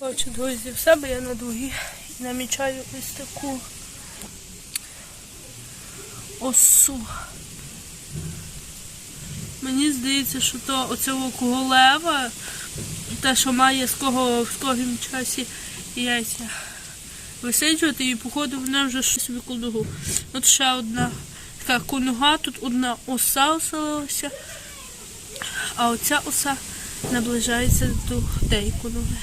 Бачу, друзі, в себе я на дворі і намічаю ось таку осу. Мені здається, що то оцього королева, те, що має з кого в скорім часі яйця висиджувати, і походу вона вже щось викладугу. От ще одна така конуга, тут одна оса оселилася, а оця оса наближається до тієї конуги.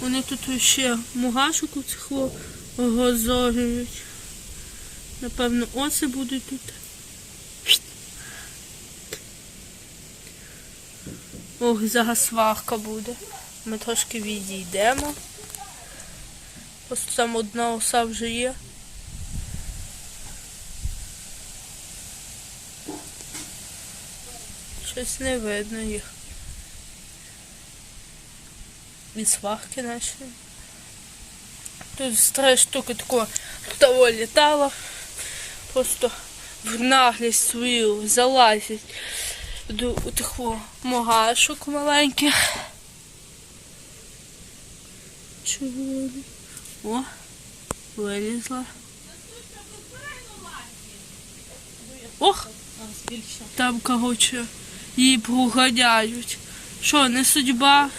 Вони тут ще мугашок цих розорюють. Напевно, оси будуть тут. Ох, зараз сварка буде. Ми трошки відійдемо. Ось там одна оса вже є. Щось не видно їх. Від сварки наші. Тут з три штуки такого того літало. Просто в наглість свою залазять до такого могашок маленьких. Чого? О, вилізла. Ох! Там, коротше, її проганяють. Що, не судьба?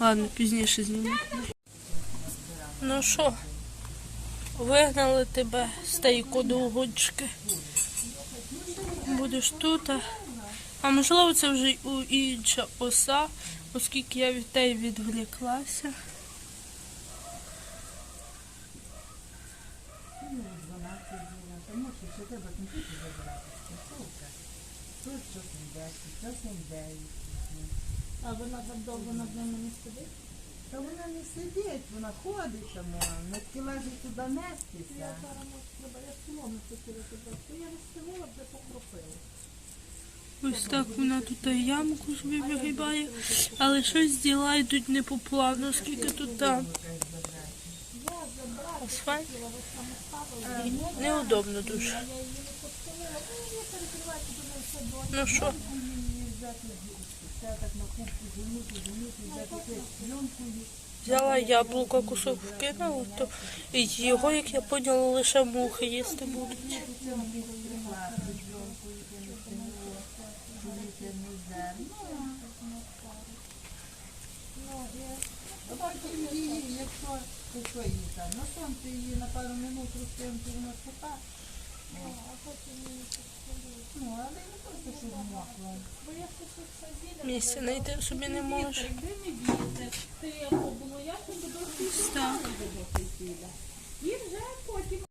Ладно, пізніше зніму. Ну що, вигнали тебе з тієї кодугочки. Будеш тут. а- можливо це вже у- інша оса, оскільки я від теї відволіклася. А вона так довго над ними не сидить? Та вона не сидить, вона ходить там, не хотіла ж туди нестися. Зараз може треба, я соломи хотіла. То я розстелила, вже покропила. Ось так вона тут і ямку собі вигибає, але щось діла йдуть не по плану, оскільки тут там. Асфальт. І Неудобно дуже. Ну що? Взяла яблуко, кусок вкинула, то і його, як я поняла, лише мухи їсти будуть. Вона суха. Ну, але Місця знайти собі не можу.